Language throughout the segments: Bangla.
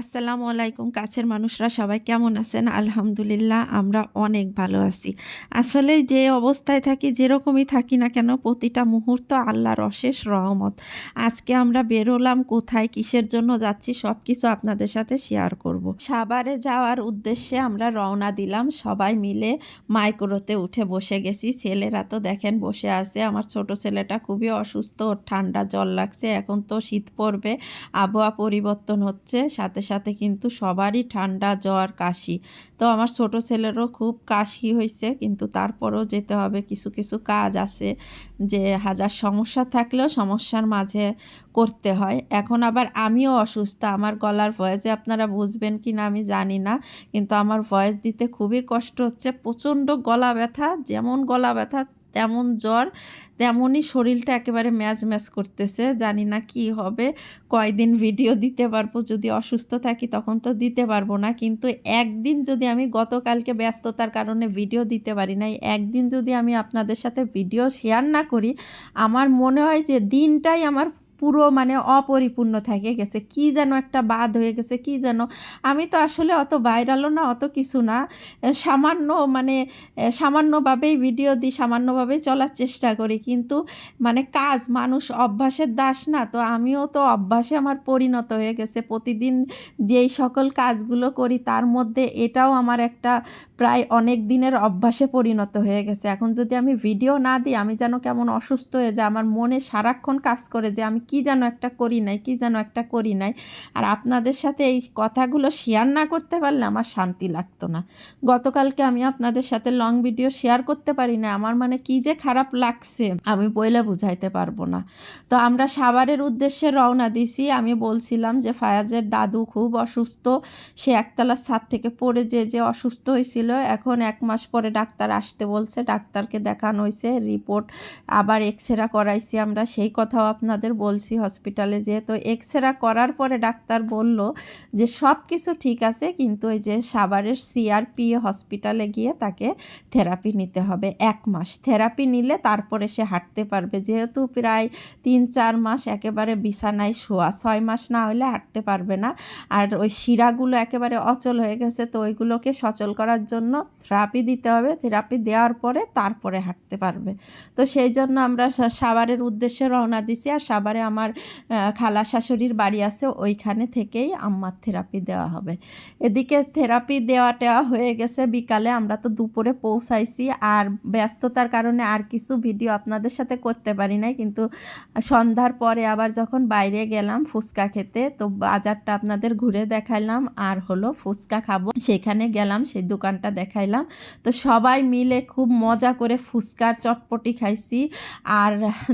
আসসালামু আলাইকুম, কাছের মানুষরা সবাই কেমন আছেন? আলহামদুলিল্লাহ, আমরা অনেক ভালো আছি। আসলে যে অবস্থায় থাকি, যেরকমই থাকি না কেন, প্রতিটা মুহূর্ত আল্লাহর অশেষ রহমত। আজকে আমরা বেরোলাম কোথায়, কিসের জন্য যাচ্ছি সব কিছু আপনাদের সাথে শেয়ার করব। সাভারে যাওয়ার উদ্দেশ্যে আমরা রওনা দিলাম। সবাই মিলে মাইক্রোতে উঠে বসে গেছি। ছেলেরা তো দেখেন বসে আছে। আমার ছোট ছেলেটা খুবই অসুস্থ ঠান্ডা জল লাগছে। এখন তো শীত পড়বে, আবহাওয়া পরিবর্তন হচ্ছে। সাথে সাথে কিন্তু সবারই ঠান্ডা জ্বর, কাশি। তো আমার ছোট ছেলেরও খুব কাশি হয়েছে কিন্তু তারপরেও যেতে হবে। কিছু কিছু কাজ আছে যে হাজার সমস্যা থাকলেও সমস্যার মাঝে করতে হয়। এখন আবার আমিও অসুস্থ। আমার গলার ভয়েসে আপনারা বুঝবেন কি না আমি জানি না, কিন্তু আমার ভয়েস দিতে খুবই কষ্ট হচ্ছে। প্রচণ্ড গলা ব্যথা, যেমন গলা ব্যথা তেমন জ্বর, তেমনই শরীরটা একেবারে ম্যাজ ম্যাজ করতেছে। জানি না কি হবে, কয়দিন ভিডিও দিতে পারব, যদি অসুস্থ থাকি তখন তো দিতে পারব না। কিন্তু একদিন যদি আমি গতকালকে ব্যস্ততার কারণে ভিডিও দিতে পারি নাই, একদিন যদি আমি আপনাদের সাথে ভিডিও শেয়ার না করি, আমার মনে হয় যে দিনটাই আমার পুরো মানে অপরিপূর্ণ থেকে গেছে। কি যেন একটা বাদ হয়ে গেছে, কি যেন। আমি তো আসলে অত ভাইরালও না, অত কিছু না। সামান্য মানে সামান্যভাবেই ভিডিও দিই, সামান্যভাবেই চলার চেষ্টা করি। কিন্তু মানে কাজ, মানুষ অভ্যাসের দাস না, তো আমিও তো অভ্যাসে আমার পরিণত হয়ে গেছে। প্রতিদিন যেই সকল কাজগুলো করি, তার মধ্যে এটাও আমার একটা প্রায় অনেক দিনের অভ্যাসে পরিণত হয়ে গেছে। এখন যদি আমি ভিডিও না দিই, আমি যেন কেমন অসুস্থ হয়ে যায় আমার মনে সারাক্ষণ কাজ করে যে আমি কি যেন একটা করি নাই, কি যেন একটা করি নাই। আর আপনাদের সাথে এই কথাগুলো শেয়ার না করতে পারলে আমার শান্তি লাগতো না। গতকালকে আমি আপনাদের সাথে লং ভিডিও শেয়ার করতে পারি না আমার মানে কি যে খারাপ লাগছে, আমি বইলে বুঝাইতে পারব না। তো আমরা সাভারের উদ্দেশ্যে রওনা দিছি, আমি বলছিলাম যে ফায়াজের দাদু খুব অসুস্থ, সে একতলার ছাদ থেকে পড়ে যে যে অসুস্থ হয়েছিল, এখন এক মাস পরে ডাক্তার আসতে বলছে, ডাক্তারকে দেখানো হয়েছে রিপোর্ট আবার এক্স রে করাইছি আমরা, সেই কথাও আপনাদের বল বলছি হসপিটালে যে তো এক্স রে করার পরে ডাক্তার বলল যে, সব কিছু ঠিক আছে, কিন্তু ওই যে সাভারের সিআরপি হসপিটালে গিয়ে তাকে থেরাপি নিতে হবে এক মাস। থেরাপি নিলে তারপরে সে হাঁটতে পারবে। যেহেতু প্রায় তিন, চার মাস একেবারে বিছানায় শোয়া, ছয় মাস না হলে হাঁটতে পারবে না। আর ওই শিরাগুলো একেবারে অচল হয়ে গেছে, তো ওইগুলোকে সচল করার জন্য থেরাপি দিতে হবে। থেরাপি দেওয়ার পরে তারপরে হাঁটতে পারবে। তো সেই জন্য আমরা সাভারের উদ্দেশ্যে রওনা দিছি। আর সাভারে আমার খালা শাশুড়ির বাড়ি আছে, ওইখানে থেকেই আম্মার থেরাপি দেওয়া হবে। এদিকে থেরাপি দেওয়া টেওয়া হয়ে গেছে, বিকালে আমরা তো দুপুরে পৌঁছাইছি। আর ব্যস্ততার কারণে আর কিছু ভিডিও আপনাদের সাথে করতে পারি নাই, কিন্তু সন্ধ্যার পরে আবার যখন বাইরে গেলাম ফুচকা খেতে, তো বাজারটা আপনাদের ঘুরে দেখাইলাম। আর হলো ফুচকা খাব। সেখানে গেলাম, সেই দোকানটা দেখাইলাম। তো সবাই মিলে খুব মজা করে ফুচকার চটপটি খাইছি। আর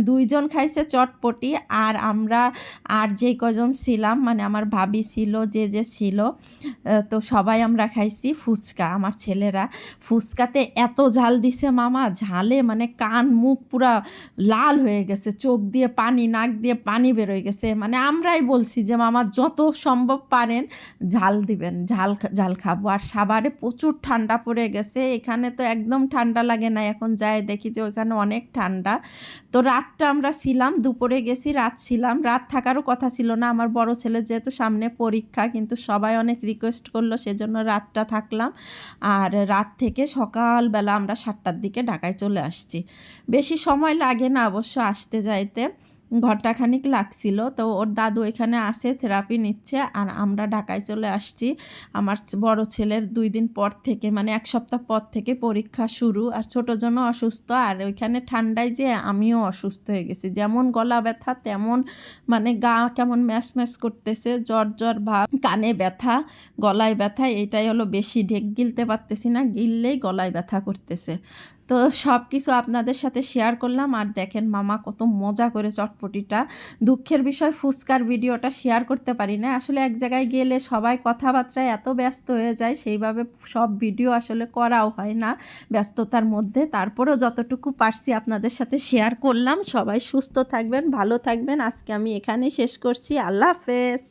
দুইজন খাইছে চটপটি আর আমরা, আর যে কজন ছিলাম মানে আমার ভাবি ছিল, যে যে ছিল তো সবাই আমরা খাইছি ফুচকা, আমার ছেলেরা। ফুচকাতে এত ঝাল দিছে মামা, ঝালে মানে কান, মুখ পুরা লাল হয়ে গেছে, চোখ দিয়ে পানি, নাক দিয়ে পানি বেরোয় গেছে। মানে আমরাই বলছি যে, মামা, যত সম্ভব পারেন, ঝাল দিবেন, ঝাল ঝাল খাব। আর সাবারে প্রচুর ঠান্ডা পড়ে গেছে, এখানে তো একদম ঠান্ডা লাগে না, এখন যায় দেখি যে ওইখানে অনেক ঠান্ডা। তো রাতটা আমরা ছিলাম, দুপুরে গেছি, রাত ছিলাম রাত থাকারও কথা ছিল না। আমার বড় ছেলে যেহেতু সামনে পরীক্ষা, কিন্তু সবাই অনেক রিকোয়েস্ট করল, সেজন্য রাতটা থাকলাম। আর রাত থেকে সকালবেলা আমরা সাতটার দিকে ঢাকায় চলে আসছি। বেশি সময় লাগে না অবশ্য আসতে যাইতে। ঘন্টাখানিক লাগছিল। তো ওর দাদু এখানে আসে থেরাপি নিচ্ছে আর আমরা ঢাকায় চলে আসছি। আমার বড় ছেলের দুই দিন পর থেকে মানে এক সপ্তাহ পর থেকে পরীক্ষা শুরু। আর ছোটো জন্য অসুস্থ। আর ওইখানে ঠান্ডায় যে আমিও অসুস্থ হয়ে গেছি। যেমন গলা ব্যথা, তেমন মানে গা কেমন ম্যাশ ম্যাশ করতেছে, জ্বর জ্বর, ভাব, কানে ব্যথা, গলায় ব্যথা, এটাই হলো বেশি। ঢেক গিলতে পারতেছি না, গিললেই গলায় ব্যথা করতেছে। তো সব কিছু আপনাদের সাথে শেয়ার করলাম। আর দেখেন মামা কত মজা করে চটপটিটা। দুঃখের বিষয়, ফুচকার ভিডিওটা শেয়ার করতে পারি না। আসলে এক জায়গায় গেলে সবাই কথাবার্তায় এত ব্যস্ত হয়ে যায়, সেইভাবে সব ভিডিও আসলে করাও হয় না ব্যস্ততার মধ্যে। তারপরেও যতটুকু পারছি আপনাদের সাথে শেয়ার করলাম। সবাই সুস্থ থাকবেন, ভালো থাকবেন। আজকে আমি এখানেই শেষ করছি। আল্লাহ হাফেজ।